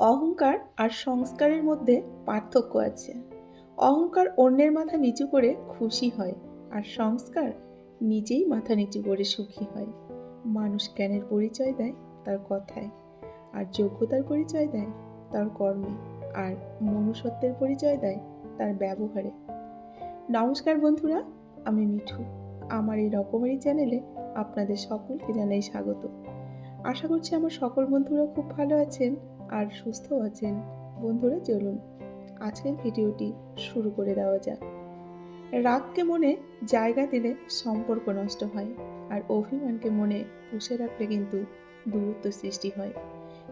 অহংকার আর সংস্কারের মধ্যে পার্থক্য আছে। অহংকার অন্যের মাথা নিচু করে খুশি হয় আর সংস্কার নিজেই মাথা নিচু করে সুখী হয়। মানুষ জ্ঞানের পরিচয় দেয় তার কথায় আর যোগ্যতার পরিচয় দেয় তার কর্মে আর মনুষ্যত্বের পরিচয় দেয় তার ব্যবহারে। নমস্কার বন্ধুরা, আমি মিঠু। আমার এই রকমারি চ্যানেলে আপনাদের সকলকে জানাই স্বাগত। আশা করছি আমার সকল বন্ধুরা খুব ভালো আছেন। আর সুস্থ আছেন। বন্ধুরা, চলুন আজকের ভিডিওটি শুরু করে দেওয়া যাক। রাগকে মনে জায়গা দিলে সম্পর্ক নষ্ট হয় আর অভিমানকে মনে পুষে রাখলে কিন্তু দূরত্ব সৃষ্টি হয়।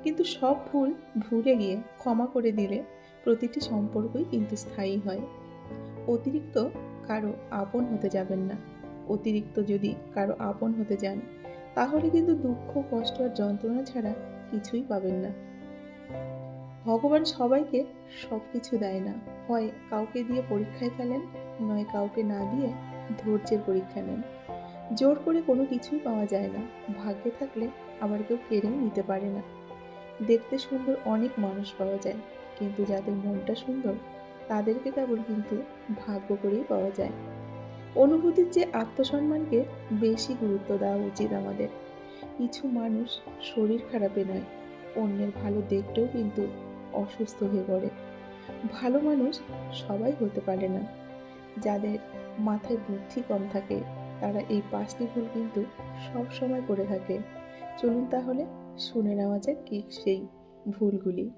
কিন্তু সব ভুল ভুলে গিয়ে ক্ষমা করে দিলে প্রতিটি সম্পর্কই কিন্তু স্থায়ী হয়। অতিরিক্ত কারও আপন হতে যাবেন না। অতিরিক্ত যদি কারও আপন হতে যান, তাহলে কিন্তু দুঃখ, কষ্ট আর যন্ত্রণা ছাড়া কিছুই পাবেন না। ভগবান সবাইকে সব কিছু দেয় না। হয় কাউকে দিয়ে পরীক্ষায় ফেলেন, নয় কাউকে না দিয়ে ধৈর্যের পরীক্ষা নেন। জোর করে কোনো কিছুই পাওয়া যায় না। ভাগ্যে থাকলে আবার কেউ কেড়েও নিতে পারে না। দেখতে সুন্দর অনেক মানুষ পাওয়া যায়, কিন্তু যাদের মনটা সুন্দর, তাদেরকে কেবল কিন্তু ভাগ্য করেই পাওয়া যায়। অনুভূতির যে আত্মসম্মানকে বেশি গুরুত্ব দেওয়া উচিত আমাদের। কিছু মানুষ শরীর খারাপে নয়, অন্যের ভালো দেখতেও কিন্তু অসুস্থ হয়ে পড়ে। ভালো মানুষ সবাই হতে পারে না। যাদের মাথায় বুদ্ধি কম থাকে, তারা এই পাঁচটি ভুল কিন্তু সব সময় করে থাকে। চলুন তাহলে শুনে নেওয়া যাক কি সেই ভুলগুলি।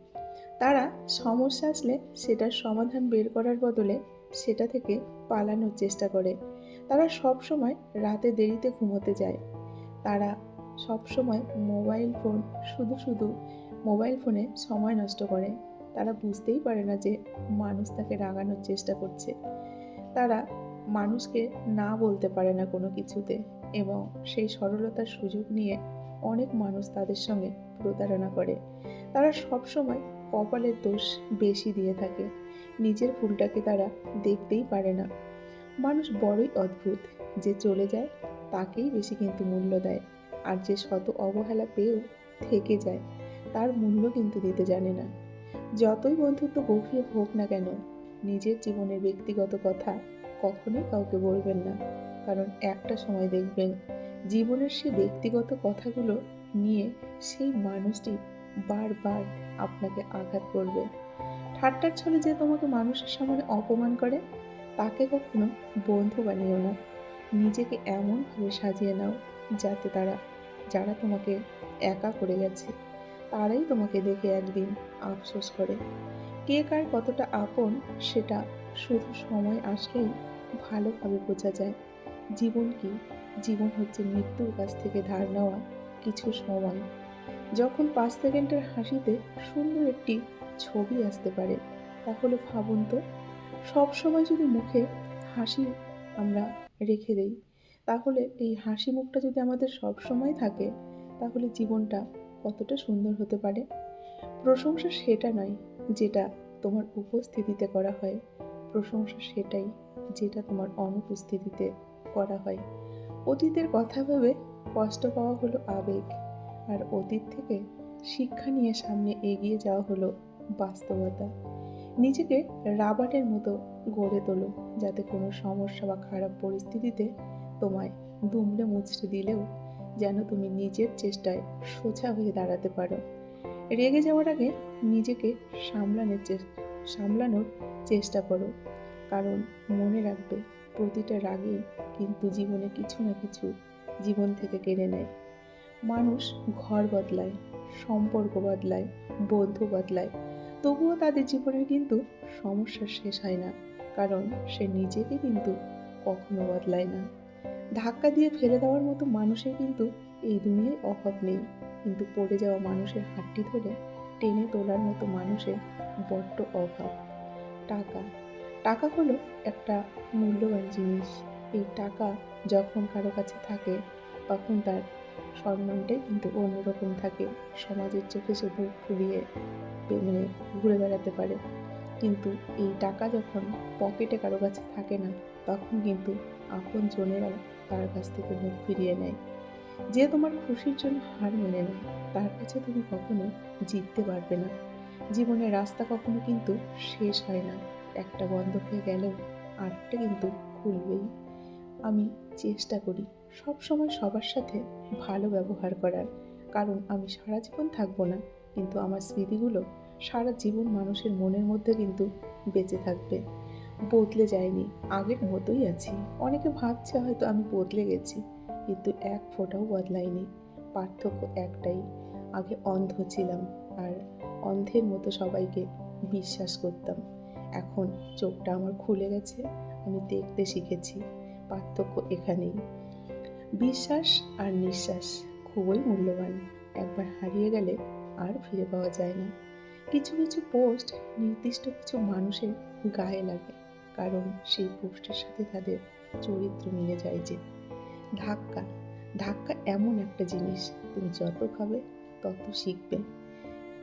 তারা সমস্যা আসলে সেটার সমাধান বের করার বদলে সেটা থেকে পালানোর চেষ্টা করে। তারা সব সময় রাতে দেরিতে ঘুমোতে যায়। তারা সব সময় মোবাইল ফোন শুধু শুধু মোবাইল ফোনে সময় নষ্ট করে। তারা বুঝতেই পারে না যে মানুষ তাকে রাগানোর চেষ্টা করছে। তারা মানুষকে না বলতে পারে না কোনো কিছুতে এবং সেই সরলতার সুযোগ নিয়ে অনেক মানুষ তাদের সঙ্গে প্রতারণা করে। তারা সব সময় কপালের দোষ বেশি দিয়ে থাকে। নিজের ভুলটাকে তারা দেখতেই পারে না। মানুষ বড়ই অদ্ভুত। যে চলে যায়, তাকেই বেশি কিন্তু মূল্য দেয়। আর যে শত অবহেলা পেয়েও থেকে যায়। তার মূল্য কিন্তু দিতে জানে না। যতই বন্ধুত্ব গভীর হোক না কেন, নিজের জীবনের ব্যক্তিগত কথা কখনোই কাউকে বলবেন না। কারণ একটা সময় দেখবেন, জীবনের সেই ব্যক্তিগত কথাগুলো নিয়ে সেই মানুষটি বারবার আপনাকে আঘাত করবে। ঠাট্টার ছলে যে তোমাকে মানুষের সামনে অপমান করে, তাকে কখনো বন্ধু বানিও না। নিজেকে এমনভাবে সাজিয়ে নাও যাতে তারা, যারা তোমাকে একা করে গেছে। তারাই তোমাকে দেখে একদিন আফসোস করে। কে কার কতটা আপন, সেটা শুধু সময় আসলেই ভালোভাবে বোঝা যায়। জীবন কি? জীবন হচ্ছে মৃত্যুর কাছ থেকে ধার নেওয়া কিছু সময়। যখন পাঁচ সেকেন্ডের হাসিতে সুন্দর একটি ছবি আসতে পারে, তাহলে ভাবুন তো, সব সময় যদি মুখে হাসি আমরা রেখে দেই, তাহলে এই হাসি মুখটা যদি আমাদের সব সময় থাকে, তাহলে জীবনটা কতটা সুন্দর হতে পারে। প্রশংসা সেটা নয় যেটা তোমার উপস্থিতিতে করা হয়। প্রশংসা সেটাই যেটা তোমার অনুপস্থিতিতে করা হয়। অতীতের কথা ভেবে কষ্ট পাওয়া হলো আবেগ, আর অতীত থেকে শিক্ষা নিয়ে সামনে এগিয়ে যাওয়া হলো বাস্তবতা। নিজেকে রাবারের মতো গড়ে তোলো যাতে কোনো সমস্যা বা খারাপ পরিস্থিতিতে তোমায় দুমড়ে মুচড়ে দিলেও যেন তুমি নিজের চেষ্টায় সোজা হয়ে দাঁড়াতে পারো। রেগে যাওয়ার আগে নিজেকে সামলানোর সামলানোর চেষ্টা করো। কারণ মনে রাখবে, প্রতিটা রাগে কিন্তু জীবনে কিছু না কিছু জীবন থেকে কেড়ে নেয়। মানুষ ঘর বদলায়, সম্পর্ক বদলায়, বন্ধু বদলায়। তবুও তাদের জীবনের কিন্তু সমস্যা শেষ হয় না, কারণ সে নিজেকে কিন্তু কখনো বদলায় না। ধাক্কা দিয়ে ফেলে দেওয়ার মতো মানুষের কিন্তু এই দুনিয়ায় অভাব নেই। কিন্তু পড়ে যাওয়া মানুষের হাতটি ধরে টেনে তোলার মতো মানুষের বড্ড অভাব। টাকা। টাকা হলো একটা মূল্যবান জিনিস। এই টাকা যখন কারও কাছে থাকে, তখন তার সম্মানটাই কিন্তু অন্যরকম থাকে। সমাজের চোখে সে বুক ফুলিয়ে মানে ঘুরে বেড়াতে পারে। কিন্তু এই টাকা যখন পকেটে কারও কাছে থাকে না, তখন কিন্তু আপন জনেরাও তার কাছ থেকে মুখ ফিরিয়ে নেয়। যে তোমার খুশির জন্য হার মেনে নেয়, তার কাছে তুমি কখনো জিততে পারবে না। জীবনের রাস্তা কখনো কিন্তু শেষ হয় না। একটা বন্ধ হয়ে গেলেও আরেকটা কিন্তু খুলবেই। আমি চেষ্টা করি সব সময় সবার সাথে ভালো ব্যবহার করার। কারণ আমি সারা জীবন থাকব না, কিন্তু আমার স্মৃতিগুলো সারা জীবন মানুষের মনের মধ্যে কিন্তু বেঁচে থাকবে। বদলে যায়নি, আগের মতোই আছি। অনেকে ভাবছে হয়তো আমি বদলে গেছি, কিন্তু এক ফোঁটাও বদলাইনি। পার্থক্য একটাই, আগে অন্ধ ছিলাম আর অন্ধের মতো সবাইকে বিশ্বাস করতাম। এখন চোখটা আমার খুলে গেছে, আমি দেখতে শিখেছি, পার্থক্য এখানেই। বিশ্বাস আর নিঃশ্বাস খুবই মূল্যবান, একবার হারিয়ে গেলে আর ফিরে পাওয়া যায় না। কিছু কিছু পোস্ট নির্দিষ্ট কিছু মানুষের গায়ে লাগে, কারণ সেই পোস্টের সাথে তাদের চরিত্র মিলে যায় যে ধাক্কা। ধাক্কা এমন একটা জিনিস, তুমি যত খাবে তত শিখবে।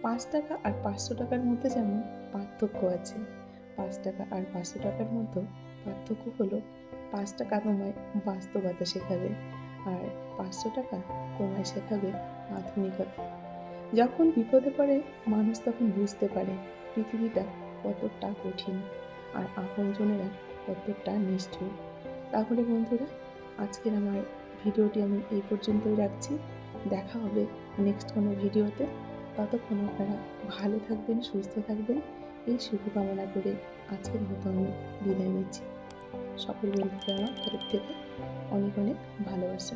পাঁচ টাকা আর পাঁচশো টাকার মধ্যে যেমন পার্থক্য আছে, পাঁচ টাকা আর পাঁচশো টাকার মধ্যে পার্থক্য হলো পাঁচ টাকা তোমায় বাস্তবতা শেখাবে, আর পাঁচশো টাকা তোমায় শেখাবে আধুনিকতা। যখন বিপদে পড়ে, মানুষ তখন বুঝতে পারে পৃথিবীটা কতটা কঠিন আর আপনজনেরা কতটা নিষ্ঠুর। তাহলে বন্ধুরা, আজকের আমার ভিডিওটি আমি এই পর্যন্তই রাখছি। দেখা হবে নেক্সট কোনো ভিডিওতে। ততক্ষণ আপনারা ভালো থাকবেন, সুস্থ থাকবেন। এই শুভকামনা করে আজকের মতো আমি বিদায় নিচ্ছি। সকল বন্ধুকে আমার তরফ থেকে অনেক অনেক ভালোবাসা।